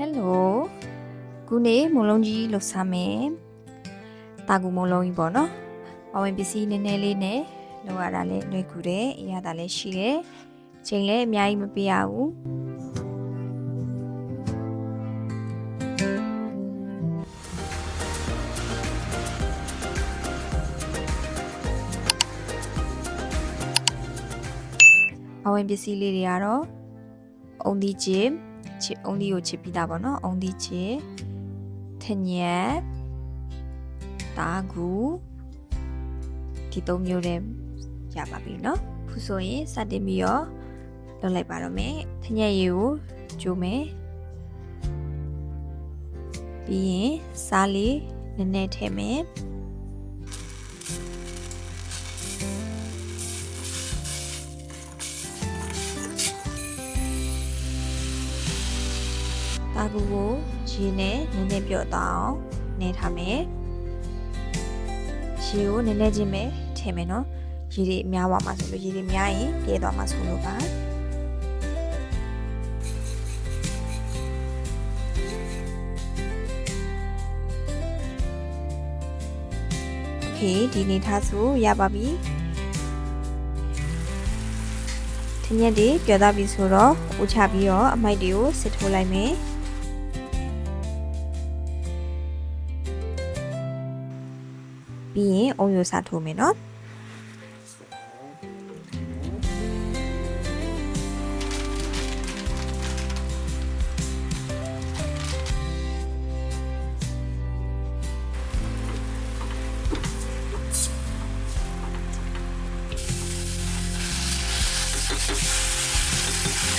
ဟယ်လိုခုနေ့မုံလုံးကြီးလှူဆမ်းမယ်တာကူမုံလုံးကြီးပေါ့နော်ပဝင်ပစ္စည်းနည်းနည်းလေးနဲ့လောက်ရတာလည်းလွယ်ကူတယ်အရသာလည်းရှိတယ်ချိန်လည်းအများကြီးမပေးရဘူးပဝင်ပစ္စည်းလေးတွေကတော့အုံဒီချစ် ချစ်အုံးလေးကိုချစ်ပြီးသားပေါ့နော်အုံးလေးချစ်ထညက်တာကူဒီသုံးမျိုးနဲ့ရပါပြီနော်ခုဆိုရင်စတင်ပြီးတော့လုပ်လိုက်ပါတော့မယ်ထညက်ရည်ကိုကျိုးမယ်ပြီးရင်စားလေးနည်းနည်းထည့်မယ် တာကူကိုရေနဲ့နည်းနည်းပြော့တော့အောင်နေထားမယ်ရေကိုနည်းနည်းချင်းပဲထည့်မယ်နော်ရေတွေများသွားမှာဆိုလို့ရေတွေများရင်ပြဲသွားမှာဆိုလို့ပါโอเคဒီနေထားဆိုရပါပြီထင်းရက်တွေပြောသားပြီဆိုတော့ဦးချပြီးတော့အမိုက်တွေကိုစစ်ထိုးလိုက်မယ် ပြီးရင်အုံရိုစာထိုးမယ်နော်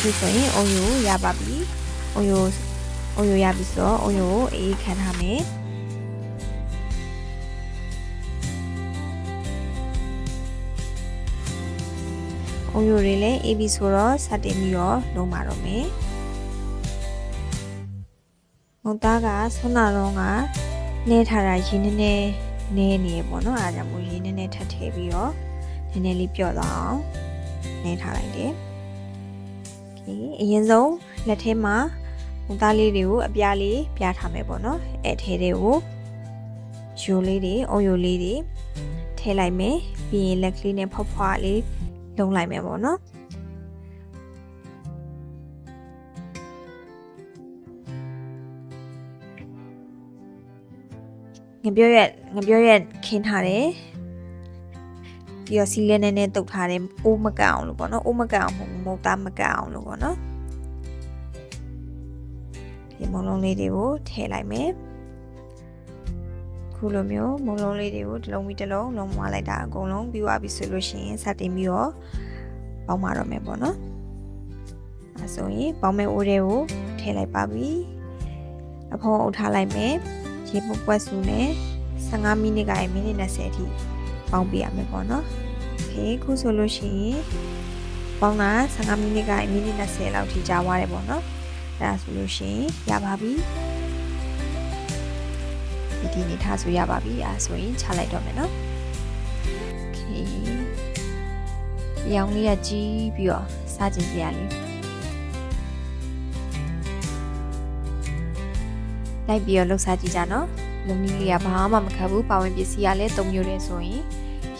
ဒီဆိုရင်အုံရိုရပါပြီအုံရိုအုံရိုရပြီဆိုတော့အုံရိုကိုအေးခံထားမယ် အုံရိုတွေလည်း AB ဆိုတော့စတင်ပြီးတော့လုံးပါတော့မယ်။မုံသားကဆွမ်းနာတော့ကနဲထားတာရင်းနေနေနဲနေရပေါ့နော်။အားကြောင့်မို့ရင်းနေနေထပ်ထည့်ပြီးတော့နည်းနည်းလေးပြော့သွားအောင်နဲထားလိုက်တယ်။ Okay အရင်ဆုံးလက်ထဲမှာမုံသားလေးတွေကိုအပြားလေးပြားထားမယ်ပေါ့နော်။အဲ့ထဲတွေကိုရိုးလေးတွေအုံရိုလေးတွေထည့်လိုက်မယ်။ပြီးရင်လက်ကလေးနဲ့ဖွားဖွားလေး လုံးလိုက်မယ်ပေါ့နော်ငပြောရက်ငပြောရက်ခင်းထားတယ်ပြီးတော့စီလဲနေနေတုတ်ထားတယ်အိုးမကအောင်လို့ပေါ့နော်အိုးမကအောင်မမုတ်သားမကအောင်လို့ပေါ့နော်ဒီမုံလုံးလေးတွေကိုထည့်လိုက်မယ် ခုလိုမျိုးမုံလုံးလေးတွေကိုတစ်လုံးပြီးတစ်လုံးလုံးမွားလိုက်တာအကုန်လုံးပြီးသွားပြီဆိုလို့ရှိရင်စတင်ပြီးတော့ပေါင်းမတော့မယ်ပေါ့နော်အဲဆိုရင်ပေါင်းမဲ့အိုးတွေကိုထည့်လိုက်ပါပြီအဖုံးအုပ်ထားလိုက်မယ်ရေပုတ်ပွက်စုနဲ့15မိနစ်ကနေမိနစ်20အထိပေါင်းပြရမယ်ပေါ့နော်โอเคခုဆိုလို့ရှိရင်ပေါင်းတာ15မိနစ်ကနေမိနစ်20လောက်ထိကြာသွားတယ်ပေါ့နော်အဲဒါဆိုလို့ရှိရင်ရပါပြီ ဒီဒီနေထားဆိုရပါပြီအဲဆိုရင်ချလိုက်တော့မယ်နော်โอเคရောင်လေးကကြီးပြီးတော့စားကြည့်စရာလေးလိုက်ပြီးတော့လှုပ်ရှားကြည့်ကြနော်လုံကြီးလေးကဘာမှမခတ်ဘူးပါဝင်ပစ္စည်းကလည်း၃မျိုးတည်းဆိုရင်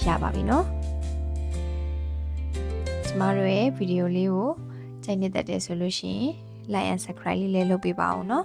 ရပါပြီနော်ကျမတို့ရဲ့ဗီဒီယိုလေးကိုကြိုက်နေတတ်တယ်ဆိုလို့ရှိရင် like and subscribe လေးလည်းလုပ်ပေးပါအောင်နော်